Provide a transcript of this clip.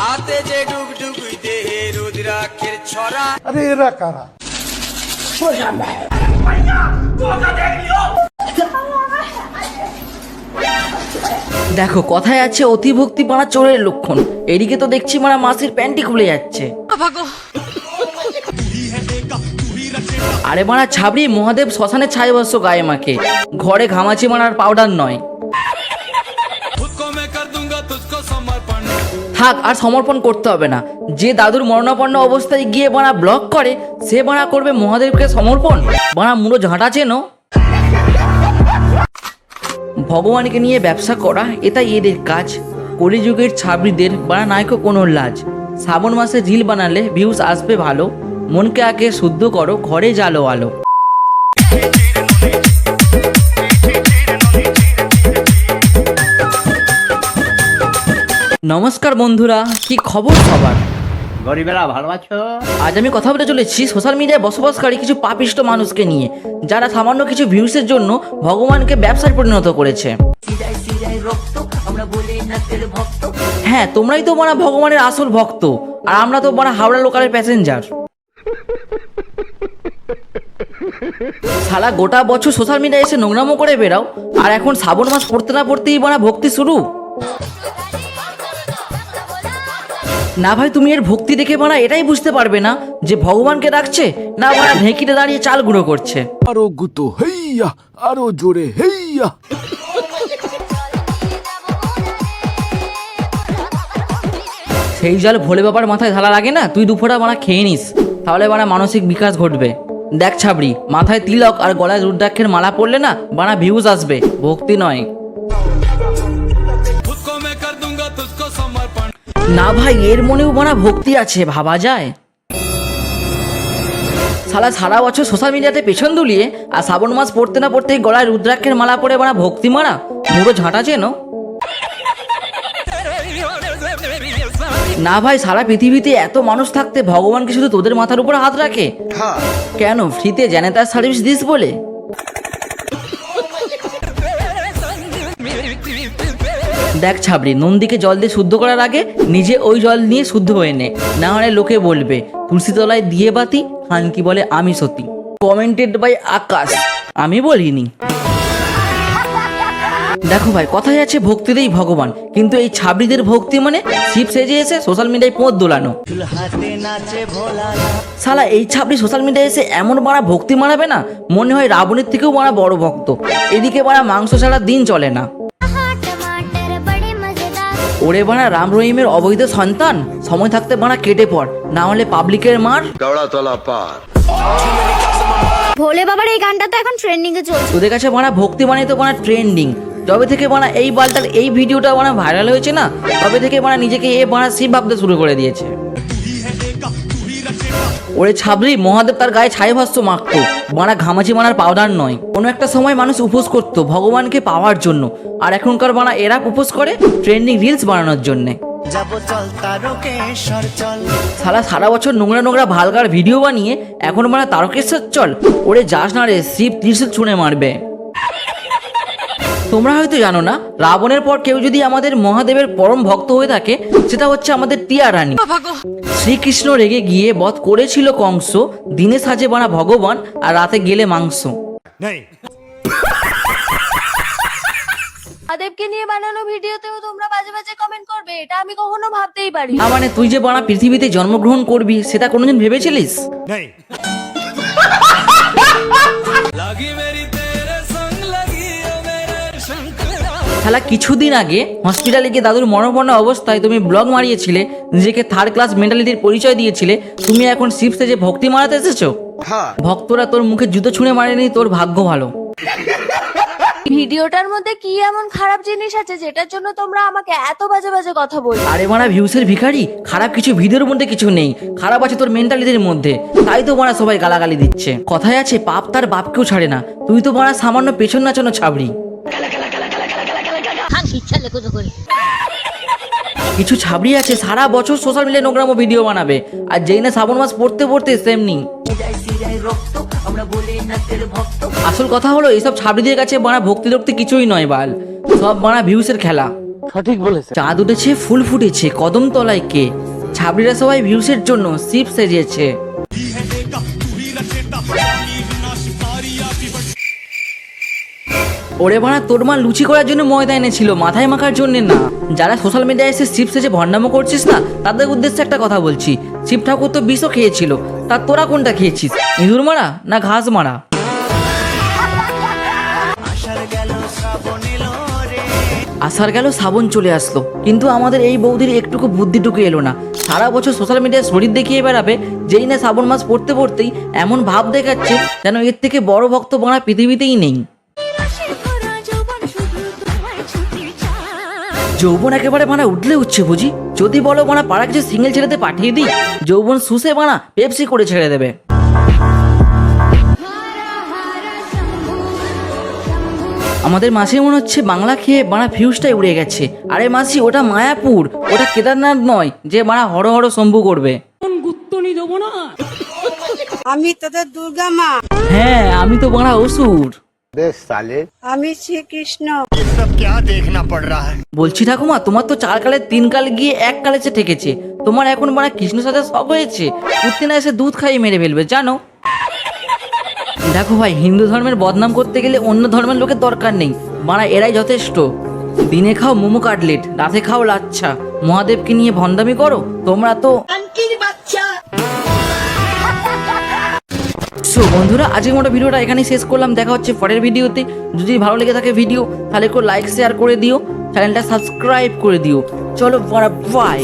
হাতে যে ডুগডুগ দেহে রুদ্রাক্ষের ছড়া। আরে এরা কারা? দেখো কথায় আছে অতিভক্তি মারা চোরের লক্ষণ। এদিকে তো দেখছি মারা মাসির প্যান্টি খুলে যাচ্ছে। আরে মারা ছাবড়ি মহাদেব শ্মশানে ছাই বস্য গায়ে মাকে ঘরে ঘামাচি মারার পাউডার নয়। থাক, আর সমর্পণ করতে হবে না। যে দাদুর মরণাপন্ন অবস্থায় গিয়ে বাড়া ব্লক করে, সে বাড়া করবে মহাদেবকে সমর্পণ? বাড়া মুড়ো ঝাঁটা চেনো? ভগবানকে নিয়ে ব্যবসা করা, এটাই এদের কাজ। কলিযুগের ছাবড়িদের, বাড়া নায়ক কোনো লাজ। শ্রাবণ মাসে ঝিল বানালে ভিউজ আসবে ভালো। মনকে আগে শুদ্ধ করো, ঘরে জালো আলো। নমস্কার বন্ধুরা কি খবর সবার? গরিবেরা ভালো আছো? আজ আমি কথা বলতে চলেছি সোশ্যাল মিডিয়ায় বসবাসকারী কিছু পাপিষ্ট মানুষকে নিয়ে যারা সামান্য কিছু ভিউসের জন্য ভগবানকে ব্যবসায় পরিণত করেছে। হ্যাঁ তোমরাই তো মারা ভগবানের আসল ভক্ত আর আমরা তো মারা হাওড়া লোকালের প্যাসেঞ্জার সারা গোটা বছর সোশ্যাল মিডিয়ায় এসে নোংরামো করে বেরাও আর এখন শ্রাবণ মাস পড়তে না পড়তেই মারা ভক্তি শুরু। না ভাই তুমি এর ভক্তি দেখে মারা এটাই বুঝতে পারবে না যে ভগবানকে ডাকছে না মারা ঢেঁকিতে দাঁড়িয়ে চাল গুঁড়ো করছে। আরও গুতো হেইয়া আরও জোরে হেইয়া। সেই জল ভোলে বাবার মাথায় ঢালা লাগে না? তুই দুফোটা মারা খেয়ে নিস। তাহলে বানা মানসিক বিকাশ ঘটবে। দেখ ছাবড়ি মাথায় তিলক আর গলায় রুদ্রাক্ষের মালা পড়লে না বানা ভিউজ আসবে। ভক্তি নয়। না ভাই এর মনেও বানা ভক্তি আছে ভাবা যায়। সালা সারা বছর সোশ্যাল মিডিয়াতে পেছন দুলিয়ে আর শ্রাবণ মাস পড়তে না পড়তেই গলায় রুদ্রাক্ষের মালা পরে বানা ভক্তি মারা? মুড়ো ঝাঁটা চেনো? না ভাই সারা পৃথিবীতে এত মানুষ থাকতে ভগবান কি শুধু তোদের মাথার উপর হাত রাখে? কেন ফ্রিতে জেনেতার সার্ভিস দিস বলে? দেখ ছাবড়ি, নন্দীকে জল দিয়ে শুদ্ধ করার আগে নিজে ওই জল নিয়ে শুদ্ধ হয়ে নে। না হলে লোকে বলবে, তুলসীতলায় দিয়ে বাতি খানকি বলে আমি সতী। কমেন্টেড বাই আকাশ। আমি বলিনি। দেখো ভাই কথাই আছে ভক্তিতেই ভগবান। কিন্তু এই ছাবড়িদের ভক্তি মানে শিব সেজে এসে সোশ্যাল মিডিয়ায় পোঁত দোলানো। সালা এই ছাবড়ি সোশ্যাল মিডিয়ায় এসে এমন মারা ভক্তি মারাবে না? মনে হয় রাবণের থেকেও মারা বড় ভক্ত। এদিকে মারা মাংস ছাড়া দিন চলে না। ওরে বাড়া রাম রহিমের অবৈধ সন্তান? সময় থাকতে বাড়া কেটে পড়। না হলে পাবলিকের মার। ভোলে বাবার এই গানটা তো এখন ট্রেন্ডিং এ চলছে। তোদের কাছে বাড়া ভক্তি মানে তো বাড়া ট্রেন্ডিং তবে থেকে বাড়া এই বালটার এই ভিডিওটা বাড়া ভাইরাল হয়েছে না? তবে থেকে বাড়া নিজেকে এ বাড়া শিব ভাবতে শুরু করে দিয়েছে। ওরে ছাবরি মহাদেব তার গায়ে ছাই ভাস্য মাখত। মারা ঘামাচি মারার পাউডার নয়। কোনো একটা সময় মানুষ উপোস করত ভগবানকে পাওয়ার জন্য। আর এখনকার বানা এরা উপোস করে ট্রেন্ডিং রিলস বানানোর জন্যে। সারা সারা বছর নোংরা নোংরা ভালগার ভিডিও বানিয়ে এখন মানে তারকেশ্বর চল। ওরে যাস না রে শিব ত্রিশুল ছুঁড়ে মারবে। তোমরা হয়তো জানো না রাবণের পর কেউ যদি আমাদের মহাদেবের পরম ভক্ত হয়ে থাকে সেটা হচ্ছে আমাদের টিয়া রানী। শ্রীকৃষ্ণ রেগে গিয়ে বধ করেছিল কংস দিনে সাজে বানা ভগবান আর রাতে গেলে মাংস। মহাদেবকে নিয়ে বানানো ভিডিওতেও তোমরা বাজে বাজে কমেন্ট করবে এটা আমি কখনো ভাবতেই পারি না মানে তুই যে বানা পৃথিবীতে জন্মগ্রহণ করবি সেটা কোনোদিন ভেবেছিলিস? শালা কিছুদিন আগে হসপিটালে গিয়ে দাদুর মরণপন্ন অবস্থায় তুমি ব্লগ মারিয়েছিলে নিজেকে থার্ড ক্লাস মেন্টালিটির পরিচয় দিয়েছিলে তুমি এখন শিব যে ভক্তি মারাতে এসেছ? ভক্তরা তোর মুখে জুতো ছুঁড়ে মারেনি তোর ভাগ্য ভালো। ভিডিওটার মধ্যে কি এমন খারাপ জিনিস আছে যেটার জন্য তোমরা আমাকে এত বাজে বাজে কথা বলছো? আরে মারা ভিউসের ভিখারি খারাপ কিছু ভিডিওর মধ্যে কিছু নেই খারাপ আছে তোর মেন্টালিটির মধ্যে তাই তো মারা সবাই গালাগালি দিচ্ছে। কথায় আছে পাপ তার বাপকেও ছাড়ে না তুই তো মারা সামান্য পেছন নাচানো ছাবড়ি। কিছু ছাবড়ি আছে সারা বছর সোশ্যাল মিডিয়ায় নোংরামো ভিডিও বানাবে। আর যেই না শ্রাবণ মাস পড়তে পড়তে সেমনি আসল কথা হলো এইসব ছাবড়িদের কাছে বানা ভক্তি ভক্তি কিছুই নয় বাল। সব বানা ভিউসের খেলা। সঠিক বলেছে চাঁদ উঠেছে ফুল ফুটেছে কদম তলায় কে? ছাবড়িরা সবাই ভিউসের জন্য শিপ সেজেছে। ওরে বানা তোর মা লুচি করার জন্য ময়দা এনেছিল, মাথায় মাখার জন্য না। যারা সোশ্যাল মিডিয়ায় এসে শিব সেজে ভণ্ডামো করছিস না, তাদের উদ্দেশ্যে একটা কথা বলছি। শিব ঠাকুর তো বিষও খেয়েছিল, তা তোরা কোনটা খেয়েছিস? ইঁদুর মারা না ঘাস মারা? আসার গেল, শ্রাবণ চলে আসলো। কিন্তু আমাদের এই বৌদির একটুকু বুদ্ধিটুকু এলো না। সারা বছর সোশ্যাল মিডিয়ায় শরীর দেখিয়ে বেড়াবে, যেই না শ্রাবণ মাস পড়তে পড়তেই এমন ভাব দেখাচ্ছে যেন এর থেকে বড় ভক্ত বানা পৃথিবীতেই নেই। যৌবন একেবারে বানা উঠলে উঠছে বুঝি। যদি বলো বানা পাড়া কিছু সিঙ্গেল ছেড়েতে পাঠিয়ে দিই যৌবন শুষে বানা পেপসি করে ছেড়ে দেবে। আমাদের মাসি মনে হচ্ছে বাংলা খেয়ে বানা ফিউজটাই উড়ে গেছে। আরে মাসি ওটা মায়াপুর ওটা কেদারনাথ নয় যে বানা হর হর শম্ভু করবে। আমি তোদের দুর্গা মা। হ্যাঁ আমি তো বানা অসুর। আমি শ্রীকৃষ্ণ। বলছি ঠাকুমা তোমার তো চার কালে তিন কাল গিয়ে এক কালে সে ঠেকেছে তোমার এখন মানে কৃষ্ণ সাথে সব হয়েছে? উঠতে না এসে দুধ খাইয়ে মেরে ফেলবে জানো? দেখো ভাই হিন্দু ধর্মের বদনাম করতে গেলে অন্য ধর্মের লোকের দরকার নেই। মারা এরাই যথেষ্ট। দিনে খাও মোমো কাটলেট রাতে খাও লাচ্ছা। মহাদেবকে নিয়ে ভণ্ডামি করো তোমরা তো সো বন্ধুরা, আজকের মতো ভিডিওটা এখানেই শেষ করলাম। দেখা হচ্ছে পরের ভিডিওতে। যদি ভালো লেগে থাকে ভিডিও, তাহলে একটু লাইক শেয়ার করে দিও। চ্যানেলটা সাবস্ক্রাইব করে দিও। চলো বাই